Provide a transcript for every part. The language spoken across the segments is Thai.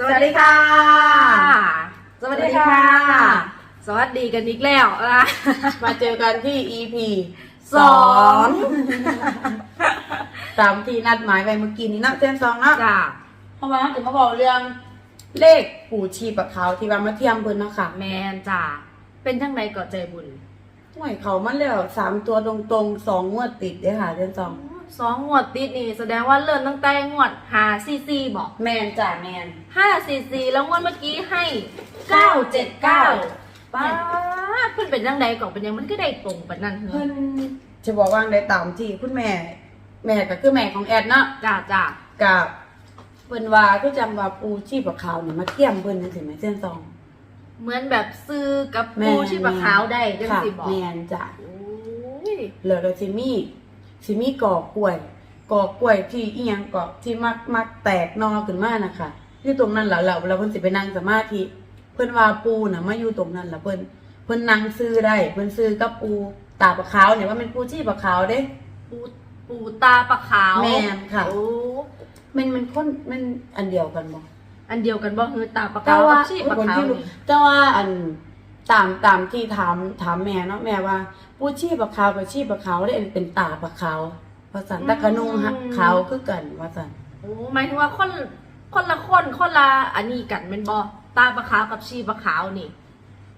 สวัสดีค่ะ สวัสดีค่ะ สวัสดีกันอีกแล้วอะมาเจอกันที่ EP สองตามที่นัดหมายไปเมื่อกี้นี้เนาะเส้นสองเนาะจ้าเพราะว่าจะมาบอกเรื่องเลขปู่ชีปะเขาวที่ว่ามาเทียมเพิ่นเนาะค่ะ แมนจ้าเป็นจังไดก่อใจบุญห่วยเขามันแล้วสามตัวตรงๆสองงวดติดเด้อค่ะเส้นสอง สองงวดติดนี่แสดงว่าเริ่มตั้งแต่งวดหาซีซีบอกแมนจ้ะแมนห้าซีซีแล้วงวดเมื่อกี้ให้เก้าเจ็ดเก้าป้าดเพิ่นเป็นจังไดก่อนเป็นยังมันก็ได้ตรงปานนั้นเหรเพิ่อนจะบอกว่าได้ตามที่คุณแม่ แม่ก็คือแม่ของแอดเนาะจ้าจ้ากับเพิ่นว่าคือจำว่าปูชีพขาวเนี่ยมาเทียมเพิ่นจังซี่แม่เส้นสองเหมือนแบบซื้อกับแม่ปูชีพขาวได้จังค่ะสิบอกแม่นจ้ะโอ้ยแล้วเราสิมี สิมีกอกล้วย กอกล้วยที่อีหยังกอกที่มักมักแตกหนอขึ้นมานะคะอยู่ตรงนั้นแล้วแล้วเราเพิ่นสิไปนั่งสมาธิเพิ่นว่าปูน่ะมาอยู่ตรงนั้นแล้วเพิ่นเพิ่นนั่งซื้อได้เพิ่นซื้อกับปูตาปลาขาวเนี่ยว่าเป็นปูชีพขาวเด้ ปูปูตาปลาขาวแม่นค่ะโอ้มันมันคนมันอันเดียวกันบ่อันเดียวกันบ่คือตาปลาแต่ขาวว่ากับชีปลาคนขาวที่รู้นี่แต่ว่าอันตามตามที่ถามถามแม่เนาะแม่ว่า ปูชีพขาวกับชีพขาวได้เป็นตาปลาขาวว่าซั่นแต่กระนุ่งฮะขาวคือกันว่าซั่นโอ้หมายถึงว่าคนคนละคนคนละอันนี้กันเป็นบ่ตาปลาขาวกับชีปลาขาวนี่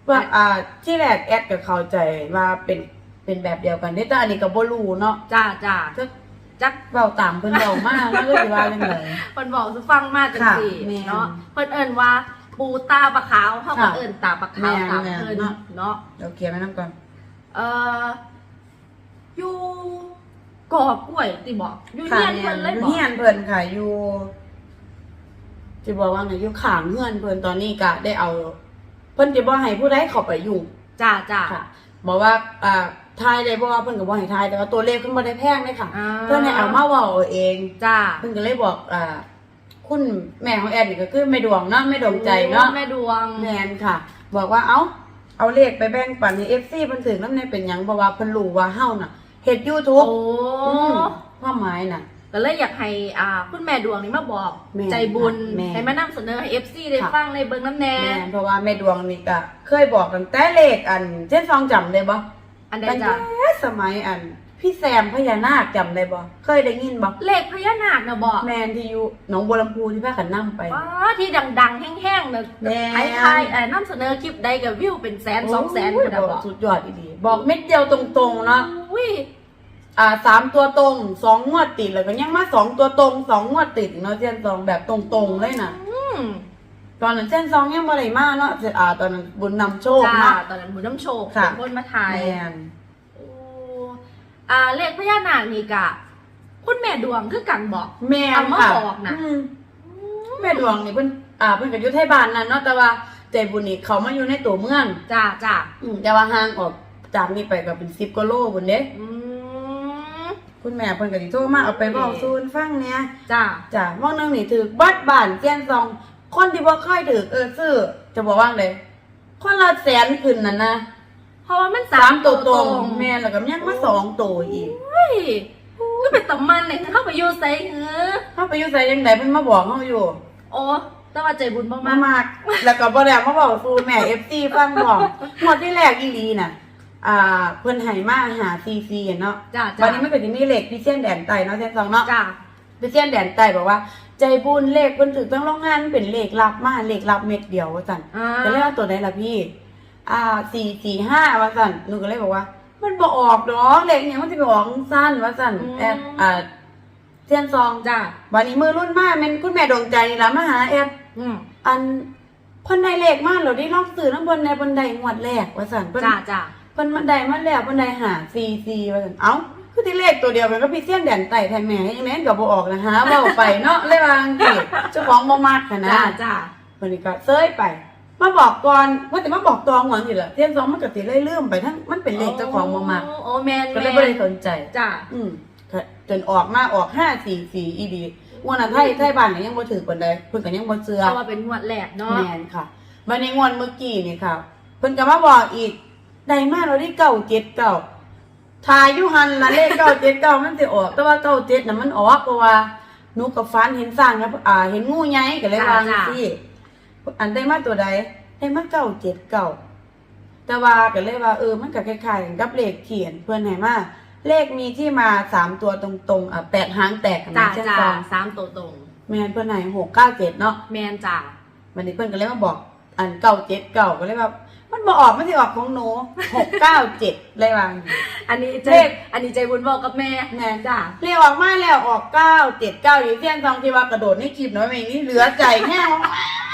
ว่าอ่าที่แรกแอดก็เข้าใจว่าเป็นเป็นแบบเดียวกันเด้แต่อันนี้ก็บ่รู้เนาะจ้าจ้าจักจักเว้าตามเพิ่นเว้ามามันก็สิว่าจังไดเพิ่นบอกสิฟังมาจังซี่ค่ะแม่นเนาะเพิ่นเอิ้นว่าปูตาปลาขาวเฮาก็ค่ะเอิ้นตาปลาขาวแม่นตามแม่นเพิ่นเนาะเนาะเดี๋ยวเคลียร์ไว้นํก่อน เอ่ออยู่กอกล้วยติบอกอยู่เฮียนเพิ่นเลยอยู่บอกเฮียนเพิ่นค่ะอยู่สิบอกว่าไงอยู่ข้างเฮือนเพิ่นตอนนี้ก็ได้เอา เพิ่นสิบ่ให้ผู้ใดเข้าไปยุ่งจ้าจ้าค่ะบอกว่าอ่าทายได้บ่ว่าเพิ่นก็บ่ให้ทายแต่ว่าตัวเลขเพิ่นบ่ได้แพงเลยค่ะ อ่าเพิ่นให้เอามาเว้าเอาเอง จ้าเพิ่นก็เลยบอกอ่าคุณแม่ของแอดนี่ก็คือแม่ดวงเนาะแม่ดวงใจเนาะ แม่ดวง แม่นค่ะ บอกว่าเอ้า เอาเลขไปแบ่งปันให้ FC เพิ่นถึงนำในเป็นหยังเพราะว่าเพิ่นรู้ว่าเฮาน่ะเฮ็ด YouTube โอ้อืมความหมายน่ะ ก็เลยอยากให้อ่าคุณแม่ดวงนี่มาบอกแม่ใจบุญแม่ให้มานำเสนอให้ FC ได้ค่ะ ฟังในเบิ่งน้ำแน่ แม่นเพราะว่าแม่ดวงนี่ก็เคยบอกตั้งแต่เลขอันเช่นซองจำได้บ่อันใดตั้งจ้ะแต่สมัยอัน พี่แซมพญานาคจำได้บ่เคยได้ยินบ่เลขพญานาคนะบอกแมนที่อยู่หนองบัวลำพูที่พากันนํไป ว้าที่ดังๆ แห้งๆเนอะแม่ ไอ้ไทยเอ่อนำเสนอคลิปใดกับวิวเป็นแสนสองแสนโยก็ได้บอกสุดยอดอีดีบอกเม็ดเดียวตรงๆเนาะอุ้ยอ่าสามตัวตรงสองงวดติดแล้วก็ยังมาสองตัวตรงสองงวดติดเนาะเส้นสองแบบตรงๆเลยน่ะ อืมตอนนั้นเส้นสองยังบ่ได้มาเนาะอ่าตอนนั้นบุญนำโชคจ้าเนาะ ตอนนั้นบุญน้ำโชคค่ะ เป็นคนมาถ่าย แมนโอ้ อ่าเลขพญานาคนี่กะ คุณแม่ดวงคือกันบอก แมนเอามาค่ะบอกน่ะ อืมแม่ดวงนี่เพิ่นอ่าเพิ่นก็อยู่ไทบ้านนั่นเนาะแต่ว่าใจบุญนี่เขามาอยู่ในตัวเมืองจ้าจ้าอืมแต่ว่าห่างออกจากนี่ไปก็เป็น10กิโลพุ่นเด้อืมคุณแม่เพิ่นก็สิโทรมาเอาไปเว้าสู่ฟังเนี่ย จ้าจ้ะว่างนึงนี่ถือบัดบ้านเจียนซอง คนที่บ่เคยถือเออซื้อจะบอกว่าไงคนละแสนขึ้นน่ะนะเพ ราะว่ามันสามตัวตรงตรงแม่แล้วก็ยังมาสองตัวอีกเฮ้ยก็เป็นตำมันเนี่ยเข้าไปอยู่ไซเหือเฮาไปอยู่ไสจังไดเพิ่นมาบอกเฮาอยู่โอ้แต่ว่าใจบุญมามากมากแล้วก็บ่ได้มาบอกสู่แม่ FC ฟังบอกงวดที่แรกอีหลีน่ะอ่าเพิ่นให้มาหา CC เนาะๆจ้าจ้าวันนี้มันก็สิมีเลขพิเศษแดนใต้เนาะเจียนซองเนาะจ้าไปเซียนแดนใต้บอกว่า ใจบุญเลขเพิ่นถือตั้งโรงงานเป็นเลขลับมาเลขลับเม็ดเดียวว่าซั่นอ่าก็เลยว่าตัวไหนล่ะพี่ อ่าสี่สี่ห้าว่าสั่นหนูก็เลยบอกว่า มันบอออกดอกเลขเนี่ยมันจะไปออกสั้นว่าสั่นแอบอ่าเทียนซองจ้าวันนี้มือรุ่นมากมันคุณแม่ดวงใจนี่ละมาหาแอบอืมอันเพิ่นได้เลขมาเราได้ลองซื้อน้ำบนในบนใดงวดแรกว่าสั่นเพิ่นจ้าจ้าเพิ่นมันได้มาแล้วเพิ่นได้หาซีซีว่าสั่นเอ้าคือที่เลขตัวเดียวกันก็พี่เสี้ยนแดนไต่แทนแม่ยังไงก็บ่ออกนะฮะเว้าไปเนาะเลยวาจังสิเจ้าของบ่มักกันนะจ้าจ้าวันนี้ก็เซยไป มาบอกก่อนว่าแต่มาบอกตองหวังสิล่ะเทียนสองมันก็สิเลยลืมไปทั้งมันเป็นเลขเจ้าของบ่มักโอ้แมนก็เลยแมบ่นได้สนใจ จ้าอืมก็จนออกมาออกห้าสี่สี่อีดีงวดนั้นไทยไทยบ้านก็ยังบ่ถือปานใดเพิ่นก็ยังบ่เชื่อเพราะว่าเป็นงวดแรกเนาะแม่นค่ะวันนี้งวดเมื่อกี้นี่ค่ะเพิ่นก็มาบอกอีกได้มาเราได้เก้าเจ็ดเก้าทายอยู่หันละเลขเก้าเจ็ดเก้ามันสิออก แต่ว่าเก้าเจ็ดน่ะมันออกเพราะว่าหนูกับฟันเห็นสร้างครับอ่า เห็นงูใหญ่ก็เลยว่าจังซี่ อันได้มาตัวใดได้มาเก้าเจ็ดเก้าแต่ว่าก็เลยว่าเออมันก็คล้ายๆกันกับเลขเขียนเพื่อนให้มาเลขมีที่มาสามตัวตรงๆอะแปดหางแตกกันจ้าเช่นจ้ากันสามตัวตรงแมนเพื่อนให้หกเก้าเจ็ดเนาะแมนจ้าวันนี้เพื่อนก็เลยมาบอก อันเก้าเจ็ดเก้าก็เลยว่ามันบอออกไม่ใช่ออกของหนูหกเก้าเจ็ดเลยว่าอันนี้ใจเลขอันนี้ใจบุญบอกกับแม่แม่จ้าเรียกออกมาแล้วออกเก้าเจ็ดเก้าอยู่เที่ยงทองที่ว่ากระโดดนี่คลิปน้อยเองนี่เหลือใจแห้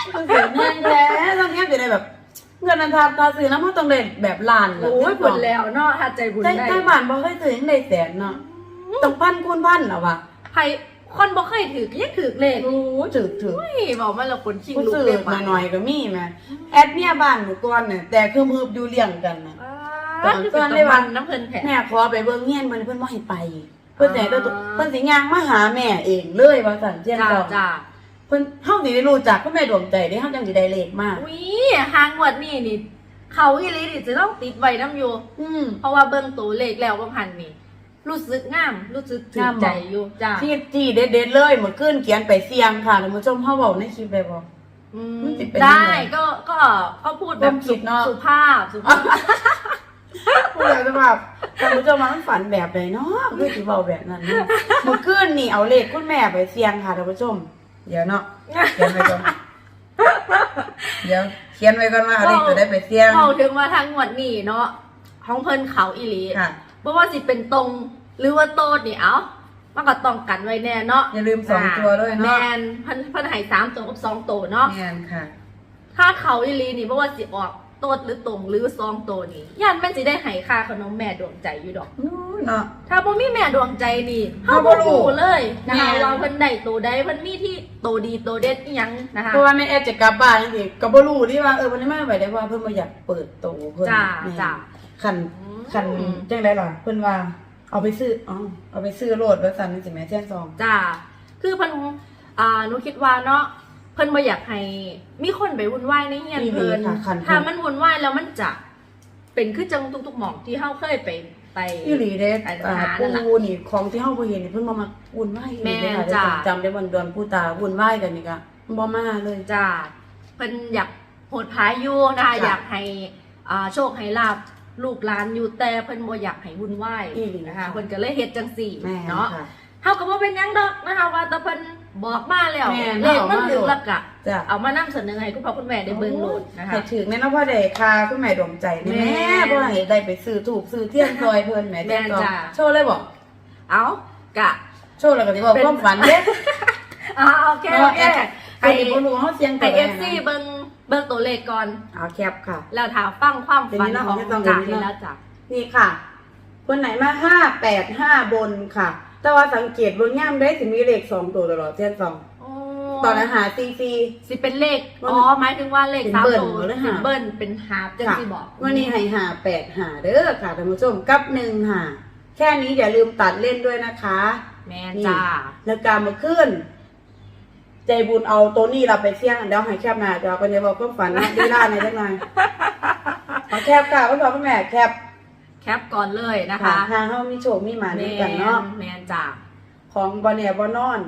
งคือเสียงแห้งแท้ต้องแห้งจะได้แบบ เงินนันทาตาซื้อน้ำมันต้องได้แบบล้านโอ้ยผลแล้วเนาะถ้าใจบุญใต้ได้ใต้บ้านบอกให้ซื้อยังได้แสนเนาะต้องพันคูณพันเหรอวะใครคนบ่เคยถือก็ยังถือเลขโอ้ถือถือเฮ้ยบอกมาแล้วคนชิงผู้ลูกซื้อเลขหน่อยๆก็มีแม่แอดเมียบ้านหนูก่อนเนี่ยแต่คือมืออยู่เลี้ยงกันนะก็คือเป็นตะวันน้ำเพลินแผ่แม่ขอไปเบิ่งเงี้ยนมันเพิ่นบ่ให้ไป เพิ่นแต่ตัวตัวเพิ่นสิย่างมาหาแม่เองเลยว่าสั่นเที่ยงจ้าเจ้าจ้า เพิ่นเฮาสิได้รู้จักก็แม่ดวงใจได้เฮาจังสิได้เลขมาก วิหางวดนี่นี่เขาอีหลีนี่จะต้องติดไว้น้ำอยู่ อืม เพราะว่าเบิ่งตัวเลขแล้วบางหันนี่ รู้สึกงาม รู้สึกถึงางมบ่ ใจอยู่จ้าที่ที่เด็ดๆเลยหมดขึ้นเขียนไปเสียงค่ะท่านผู้ชมเฮาเว้าในคลิปได้บ่ อืมมันสิเป็นได้ยังไงก็ก็ก็พูดแบควาบมคิดเนาะสุภาพสุภาพผู้ใหญ่จะแบบท่านผู้ชมมันฝันแบบใดเนาะคือสิเว้าแบบนั้นเนาะเมื่อคืนนี่เอาเลขคุณแม่ไปเสียงค่ะท่านผู้ชม เดี๋ยวเนาะเขียนไว้ก่อนเดี๋ยวเขียนไว้ก่อนว่าเอาเลขตัวใดไปเสียงเราถึงว่าทางงวดนี่เนาะของเพิ่นเขาอีหลีค่ะเพราะว่าสิเป็นตรงหรือว่าโตดนี่เอ้ามันก็ต้องกันไว้แน่เนาะอย่าลืมสองตัวด้วยแมเนาะนเพิ่นเพิ่นให้สามตัวกับสองตัวเนาะแม่นค่ะ ถ้าเขาอีหลีนี่เพราะว่าสิออก โตดหรือตรงหรือซองตัวนี่ย่านแม่นสิได้ให้ค่าขนมแม่ดวงใจอยู่ดอกอู้เนาะ ถ้าบ่มีแม่ดวงใจนี่เฮาเฮาบ่บ่รู้รู้เลยนะคะแม่ ว่าเพิ่นได้ตัวใดเพิ่นมีที่ตัวดีตัวเด็ดอีหยังนะคะ เพราะว่าแม่แอดจะกลับบ้านจังซี่ก็บ่รู้ที่ว่าเออวันนี้มาไว้ได้ว่าเพิ่นบ่อยากเปิดโตเพิ่นจ้าแม่นจ้า คันอืมคันจังได๋ล่ะเพิ่นว่าเอาไปซื้ออ๋อเอาไปซื้อโลดว่าซั่นจังซี่แม่แจ้งซอง จ้า คือเพิ่นอ่าหนูคิดว่าเนาะ เพิ่นบ่อยากให้มีคนไปวุ่นวายในเฮียนเพิ่นอีหลีค่ะคัน ถ้ามันวุ่นวายแล้วมันจะเป็นคือจังทุกๆหม่องที่เฮาเคยไปไป อีหลีเด้อาจจะอ่าหานั่นล่ะปูนี่ของที่เฮาบ่เห็นนี่เพิ่นบ่มาวุ่นวายอีหลีเด้ค่ะแม่นจ้าจำได้วันเดือนผู้ตาวุ่นวายกันนี่ก็บ่มาเลย จ้าเพิ่นอยากโหดพายอยู่นะคะจ้ะอยากให้อ่าโชคให้ลาบลูกหลานอยู่แต่เพิ่นบ่อยากให้วุ่นวายอีหลีนะคะค่ะ เพิ่นก็เลยเฮ็ดจังซี่แม่เนาะ ค่ะ เฮาก็บ่เป็นหยังดอกนะคะว่าแต่เพิ่นบอกมาแล้วแม่นเลขมันเอามาถึงแล้วก็จ้ะ เอามานำเสนอให้คุณพ่อคุณแม่ได้เบิ่งโลดนะคะ ให้ถึงแม่นพ่อได้ค่าคุณแม่ดวงใจนี่แม่แม่บ่ให้ได้ไปซื้อถูกซื้อเที่ยงซอยเพิ่นแหม่แม่แจ้งซองจ้ะ โชว์เลยบ่เอากะ โชว์แล้วก็สิบอกเป็น ความฝันเด้ อ่าโอเคโอเคไอ้ให้บ่รู้เฮาเสียงให้ตัวเอใดฟซีนะเบิ่งเบิ่งตัวเลขก่อน เอาแคปค่ะ แล้วถามฟังความฝันเดี๋ยวนี้เนาะของไม่ต้องจ่าเดี๋ยวนี้นี่เนาะแล้วจ้ะนี่ค่ะ คนไหนมาห้าแปดห้าบนค่ะ แต่ว่าสังเกตบนย่ามได้สิมีเลขสองตัวตลอดเช่นสองตอนนั้นหาซีซี สิเป็นเลขวันอ๋อ หมายถึงว่าเลขเป็นสามเบิ้ลตัวหรือเป็นหาเบิ้ลเป็นฮาร์ปจังค่ะที่บอกวันนี้ให้หาแปดหาเด้อค่ะท่านผู้ชมกับหนึ่งหาแค่นี้อย่าลืมตัดเล่นด้วยนะคะ แม่นจ้า แล้วการมาขึ้น ใจบุญเอาตัวนี้เราไปเสี่ยงเดี๋ยวให้แคบหน้าจอกันเดี๋ยวบอกความฝันนะดีล่าในอยจังหน่อยเอาแคบค่ะพ่อพ่อแม่แคบ แคปก่อนเลยนะค่ะคะทางเขามีโชคมีหมาแมด้วยกันเนาะนแมนจ้าของบอเนี่ยบอนอน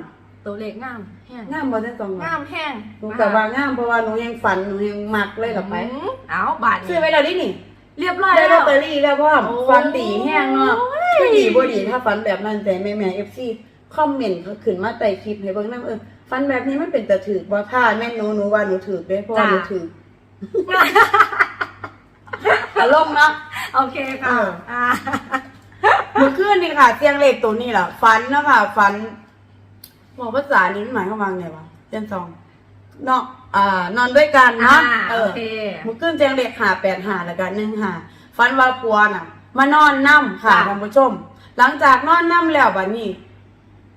ตัวเลขงามแห้งงามบอได้ตรงงามแห้งหนูแต่ว่างามเพราะว่าหนูยังฝันหนูยังมักเลยกับไปอืมเอาบาทซื้นี้อไว้แล้วดินี่ เรียบร้อยได้ลแล้อตวเตอรี่แล้วพ่อมโอ้ฟันตีแห้งเนาะยไม่ดีบ่ดีถ้าฟันแบบนั้นแต่แม่แม่เอฟซีคอมเมนต์เขาขึ้นมาใต้คลิปให้เบิ่งนำเออฟันแบบนี้มันเป็นตะถือบ่ถ้าแม่นหนูหนูว่าหนูถือเด้เพราะว่าหนูถือ อารมณ์เนาะ โอเคค่ะเอออ่า เมื่อคืนนี่ค่ะเตียงเลขตัวนี้ล่ะฟันเนาะค่ะฟันบอกภาษานี้มันหมายความว่าไงวะเตียงซองเนาะอ่านอนด้วยกันเนาะอ่าเอโออเคมันขึ้นเตียงเด็กหาแปดหาแล้วกันหนึ่งหาฟันว่าปัวน่ะ มานอนนั่ค่ะค่ะ ท่านผู้ชม หลังจากนอนนั่แล้วบัดนี้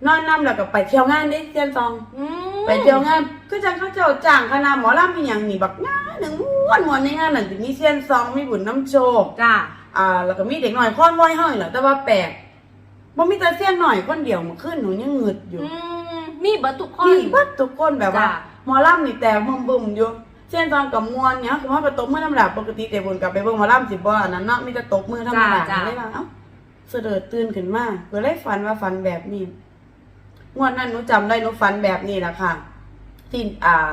นอนนั่แล้วก็ไปเที่ยวงานดิเตียนซอง อืมไปเที่ยวงานก็จะเขาเจ้าจ้างคณะหมอลำเป็นอย่างนี้บักงานหนึ่งม้ วนม้วนในงานนั่นจะมีเซียนซองมีบุญน้ำโชคจ้าอ่า แล้วก็มีเด็กหน่อยค้อนว้อยห้อยเหรอแต่ว่าแปลกบ่มีแต่เซียนหน่อยคนเดียวเมาขึ้นหนูยังเงืดอยู่อืมมีเบิร์ทุกคนมีเบัดทุกคนแบบว่าจ้ะหมอลำนี่แต่บึมบึมๆอยู่เช่นตอนกับมวนเนี่ยคือว่าไปตบมือธรรมดาปกติแต่บนกลับไปเบิ่งหมอลำสิบ่อันนั้นเนาะมีแต่ตบมือธรรมดาจ้ะจ้ะเลยว่าเอ้าเสด็จตื่นขึ้นมาก็เลยฝันว่าฝันแบบนี้งวดนั้นหนูจำได้หนูฝันแบบนี้แหละค่ะที่อ่า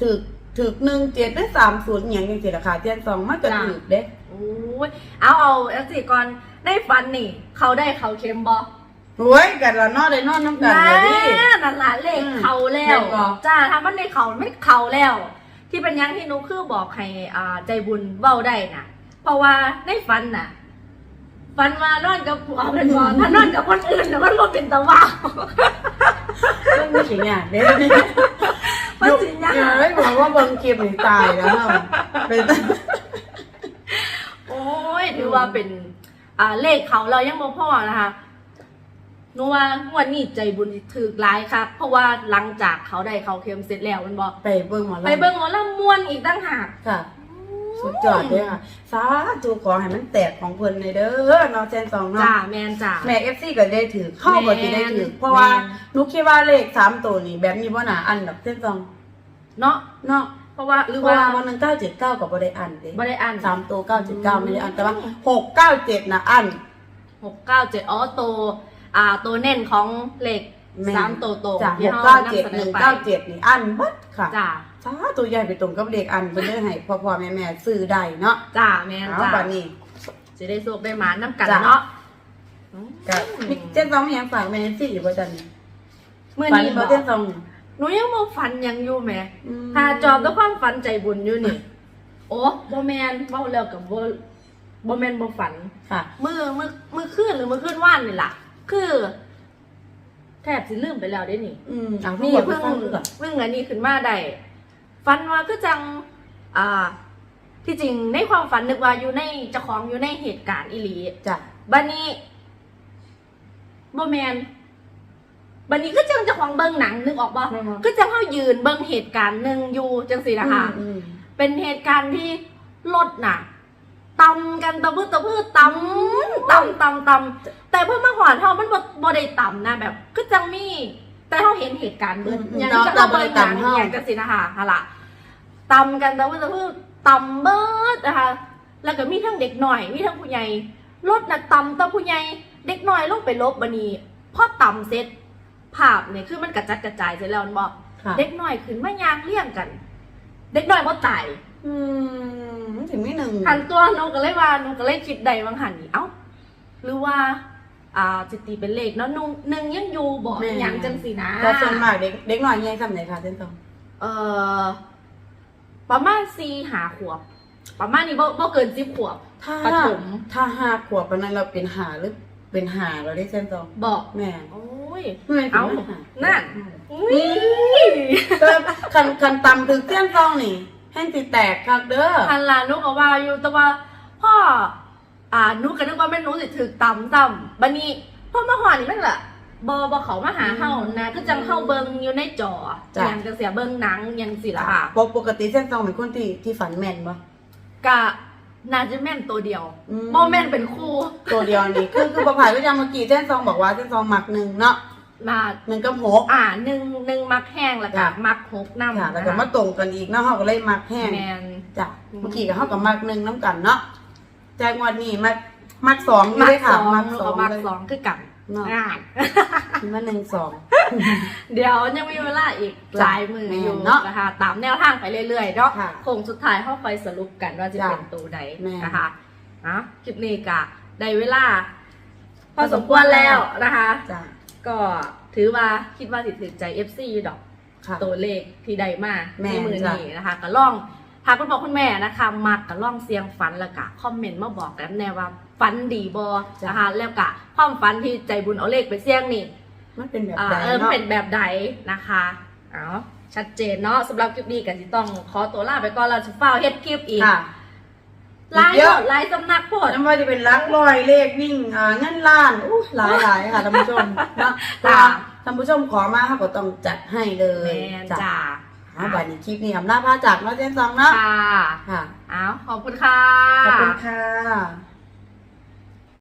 ถือ ถึกหนึ่งเจ็ดได้สามศูนย์อย่างยังสิราคาเทียนสองมันก็จ้ะ ถึกเด้โอ้ยเอาเอาเอาสิก่อนได้ฟันนี่ เขาได้เขาเค็มบอโอ้ยกันละเนอได้นอนน้ำกันเลยดินั่นละเลขอืมเขาแล้วแม่นบ่ จ้าถ้ามันในเขาไม่เขาแล้ว ที่เป็นหยังที่หนุคือบอกให้อ่าใจบุญเว้าได้น่ะ เพราะว่าในฝันน่ะฝันมานอนกับผัวเป็นบอถ้านอนกับคนอื่นน่ะมันบ่เป็นตะว่า เรื่องนี้สิเนี่ยเด้ มันสิยาก อย่า เลยบอกว่าเบิ่งคลิปนี่ตายแล้วเนาะเป็น โอ้ยถือว่าเป็น อ่าเลขเขาเรายังบ่พอนะคะหนูว่างวดนี้ใจบุญถือร้ายครับเพราะว่าหลังจากเขาได้เขาเค็มเสร็จแล้วมันบอกไปเบิ่งหมอลำไปเบิ่งหมอลำม่วนอีกตั้งหากค่ะ สุดยอดเลยค่ะสาธุขอให้มันแตกของเพิ่นในเด้อเนาะแซนสองเนาะจ้าแมนจ้าแม่ FC ก็ได้ถือเข้าก็สิได้ถือเพราะว่าแม่นหนูคิดว่าเลขสามตัวนี่แบบนี้บ่น่าอันดอกแซนสอง เนาะเนาะเพราะว่าหหรืรืออว่าว่าวันนึง979ก็บ่ได้อันเด้บ่ได้อ่านสามตัว979ไม่ได้อันแต่ว่า697น่ะอัน หกเก้าเจ็ดอ๋อตัวอ่าตัวเน่นของเลขแม่สามตัวโตจากที่6เรา9นำ7เสนอ1ไป9 7นี่อันเบัดค่ะจ้าสาตัวใหญ่ไปตรงกับเลขอันเพิ่นเลยให้พ่อๆแม่ๆซื้อได้เนาะจ้าแมนเอาจ้าบัดนี้ จะได้โชคได้หมาน้ำกันจ้ะ เนาะก็มีเจ้าสองมีหยังฝากแม่ซี่บ่จันเมื่อฝันนี้บบ่อกเจ้าสอง หนูยังบ่ฝันหยังอยู่แหมอืมถ้าจอบด้วยความฝันใจบุญอยู่นี่ โอ้บ่แมนเว้าแล้วกับบ่บ่แมนบ่ฝันค่ะมือมือมือขึ้นหรือมือขึ้นว่านนี่ล่ะ คือ แทบสิลืมไปแล้วเด้นี่อืมเอานี่นี่เพิ่เพิ่งงดูก่อนเพิ่งอันนี้ขึ้นมาได้ฝันว่าก็จัง อ่า ที่จริงในความฝันนึกว่าอยู่ในเจ้าของอยู่ในเหตุการณ์อีหลีจ้ะบันนี้บ่แมน บันนี้ก็จังเจ้าของเบิ่งหนังนึกออกบ่ก็จังเขายืนเบิ่งเหตุการณ์หนึ่งอยู่จังสินะคะ อืมเป็นเหตุการณ์ที่รถน่ะตำกันตะพื้ตะพื้ตำตำตำตำแต่เพื่อมาหอนเท่ามันบ่บ่ได้ตำนะแบบก็จังมี แต่เขาเห็นเหตุการณ์เบิดอืมอย่างเราที่เราเขาบ่เบิ่ได้งหนังตำเท่าอย่างจังสินะคะฮะล่ะตำกันตะพื้ตะพื้ตำเบิดนะคะ แล้วก็มีทั้งเด็กหน่อยมีทั้งผู้ใหญ่รถน่ะตำแตะผู้ใหญ่เด็กหน่อยลงไปลบบันนี้พอตำเสร็จ ภาพเนี่ยคือมันกระจัดกระจายเสร็จแล้วมันบอกค่ะเด็กหน่อยขึ้นมายางเลี่ยงกัน เด็กหน่อยบ่ตายอืมมันถึงไม่หนึ่งหันตัวหนูก็เลยว่าหนูก็เลยคิดใดบางหันนี่เอ้าหรือว่า อ่าจิตีเป็นเลขเนาะหนุ่งหนึ่งยังอยู่บอกอหย่างจังสินะ แต่ส่วนมากเด็กเด็กน้อยยังทำไหนคะเส้นสองเอ่อประมาณสี่หาขวบ ประมาณนี้บ่บ่เกินสิบขวบถ้าปฐมถ้าห้าขวบปานนั้นเราเป็นหาหรือ เป็นหาเราได้เส้นสองบอกแม่โอ้ยไม่เป็นเอ้าหานั่นอุ้ยแต่คันคันตำถึงเส้นสองนี่แห้งสิแตกคักเด้อพันลานุก็ว่าอยู่แต่ว่าพ่ออ่าหนุก็นึกว่าแม่หนูสิถึกต่ำต่ำบันนี้พ่อมาหอนี่แม่นล่ะบอบอเขามาหาเฮานะก็จังเฮาเบิงอยู่ในจออย่างจะเสียเบิงหนังอยังสิล่ะค่ะปกปกติเส้นสองเป็นคนที่ที่ฝันแม่นปะกะ น่าจะแม่นตัวเดียวอืมบ่แม่นเป็นคู่ตัวเดียวนี่ คือคือประผ่ายก็ยังเมื่อกี้เส้นสองบอกว่าเส้นสองหมักหนึ่งเนาะมาหนึ่งกับหก อ่าหนึ่งหนึ่งมักแห้งแล้วก็จ้ะ มักหกน้ำค่ะแล้วก็นะมาคะตรงกันอีกเนาะเขาก็เลยมักแห้ง แมน จ้ะอืมเมื่อกี้ก็เขากับมักหนึ่งน้ำกันเนาะแจ้งวันนี้มักมักสองอยู่มักเลยสค่ะองมักหนูสอก็งมักเลยสองคือกัน เนาะอ่าคิดว่าหนึ่งสอง เดี๋ยวยังมีเวลาอีกจ้ะหลายมืออยู่แม่นเนาะนะคะตามแนวทางไปเรื่อยๆเนาะค่ะโคงสุดท้ายเข้าไปสรุปกันว่าจะจ้ะเป็นตัวใดแม่น นะคะอะคลิปนี้กะได้เวลา พอสมควรแล้วนะคะ จ้ะก็ถือว่าคิดว่าติดถึงใจ FC อยู่ดอก ค่ะ ตัวเลขที่ใดมาแม่ในนมือจ้ะ นี้นะคะ ก็ลองหากคุณบอกคุณแม่นะคะมักก็ล่องเสียงฝันแล้วก็คอมเมนต์มาบอกกันแน่ว่า ฝันดีบอนะคะแล้วก็ความฝันที่ใจบุญเอาเลขไปเสี่ยงนี่มันเป็นแบบอ่าใดเออเนาะเป็นแบบใดนะคะเอาชัดเจนเนาะสำหรับคลิปนี้กันที่ต้องขอตัวลาไปก่อนเราจะเฝ้าเฮ็ดคลิปอีกค่ะไลายเยโหอะดไลายสำนักโพด ไม่ว่าจะเป็นลักลอยเลขวิ่งอ่าเงินล้านอู้หลายหลายค่ะท่านผู้ชมเนาะจ้ะว่าท่านผู้ชมขอมาเขาก็ต้องจัดให้เลแมยนจ้าอ่าวันนี้คลิปนี้อำนาจพาจากเนาะเจนซองเนาะค่ะค่ะ เอาขอบคุณค่ะ ขอบคุณค่ะ